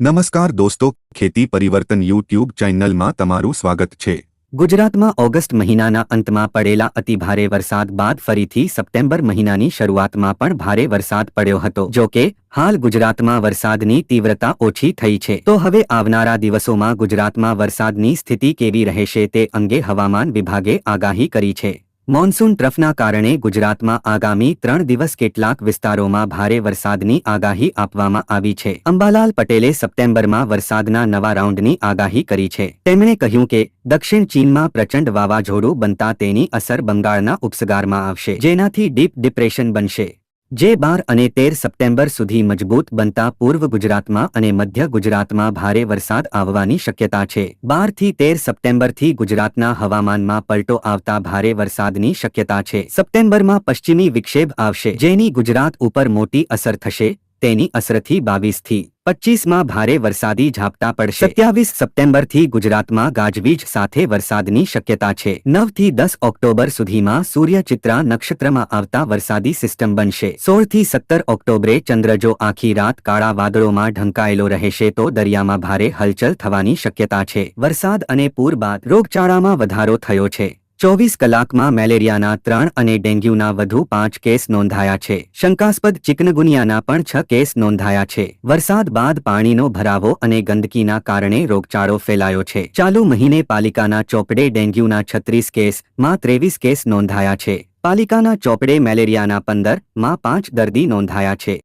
નમસ્કાર દોસ્તો, ખેતી પરિવર્તન યુટ્યુબ ચેનલમાં તમારું સ્વાગત છે. ગુજરાતમાં ઓગસ્ટ મહિનાના અંતમાં પડેલા અતિભારે વરસાદ બાદ ફરીથી સપ્ટેમ્બર મહિનાની શરૂઆતમાં પણ ભારે વરસાદ પડ્યો હતો. જો કે, હાલ ગુજરાતમાં વરસાદની તીવ્રતા ઓછી થઈ છે. તો હવે આવનારા દિવસોમાં ગુજરાતમાં વરસાદની સ્થિતિ કેવી રહેશે તે અંગે હવામાન વિભાગે આગાહી કરી છે. મોન્સૂન ટ્રફના કારણે ગુજરાતમાં આગામી ત્રણ દિવસ કેટલાક વિસ્તારોમાં ભારે વરસાદની આગાહી આપવામાં આવી છે. અંબાલાલ પટેલે સપ્ટેમ્બરમાં વરસાદના નવા રાઉન્ડની આગાહી કરી છે. તેમણે કહ્યું કે, દક્ષિણ ચીનમાં પ્રચંડ વાવાઝોડું બનતા તેની અસર બંગાળના ઉપસગારમાં આવશે, જેનાથી ડીપ ડિપ્રેશન બનશે. જે બાર અને તેર સપ્ટેમ્બર સુધી મજબૂત બનતા પૂર્વ ગુજરાતમાં અને મધ્ય ગુજરાતમાં ભારે વરસાદ આવવાની શક્યતા છે. બારથી તેર સપ્ટેમ્બરથી ગુજરાતના હવામાનમાં પલટો આવતા ભારે વરસાદની શક્યતા છે. સપ્ટેમ્બરમાં પશ્ચિમી વિક્ષેપ આવશે, જેની ગુજરાત ઉપર મોટી અસર થશે. તેની અસરથી બાવીસથી પચ્ચીસમાં ભારે વરસાદી ઝાપટા પડશે. સત્યાવીસ સપ્ટેમ્બરથી ગુજરાતમાં ગાજવીજ સાથે વરસાદની શક્યતા છે. નવથી દસ ઓક્ટોબર સુધીમાં સૂર્ય ચિત્રા નક્ષત્રમાં આવતા વરસાદી સિસ્ટમ બનશે. સોળથી સત્તર ઓક્ટોબરે ચંદ્ર જો આખી રાત કાળા વાદળોમાં ઢંકાયેલો રહેશે તો દરિયામાં ભારે હલચલ થવાની શક્યતા છે. વરસાદ અને પૂર બાદ રોગચાળામાં વધારો થયો છે. ચોવીસ કલાકમાં મેલેરિયાના ત્રણ અને ડેન્ગ્યુના વધુ પાંચ કેસ નોંધાયા છે. શંકાસ્પદ ચિકનગુનિયાના પણ છ કેસ નોંધાયા છે. વરસાદ બાદ પાણીનો ભરાવો અને ગંદકીના કારણે રોગચાળો ફેલાયો છે. ચાલુ મહિને પાલિકાના ચોપડે ડેન્ગ્યુના છત્રીસ કેસ, માં ત્રેવીસ કેસ નોંધાયા છે. પાલિકાના ચોપડે મેલેરિયાના પંદર, માં પાંચ દર્દી નોંધાયા છે.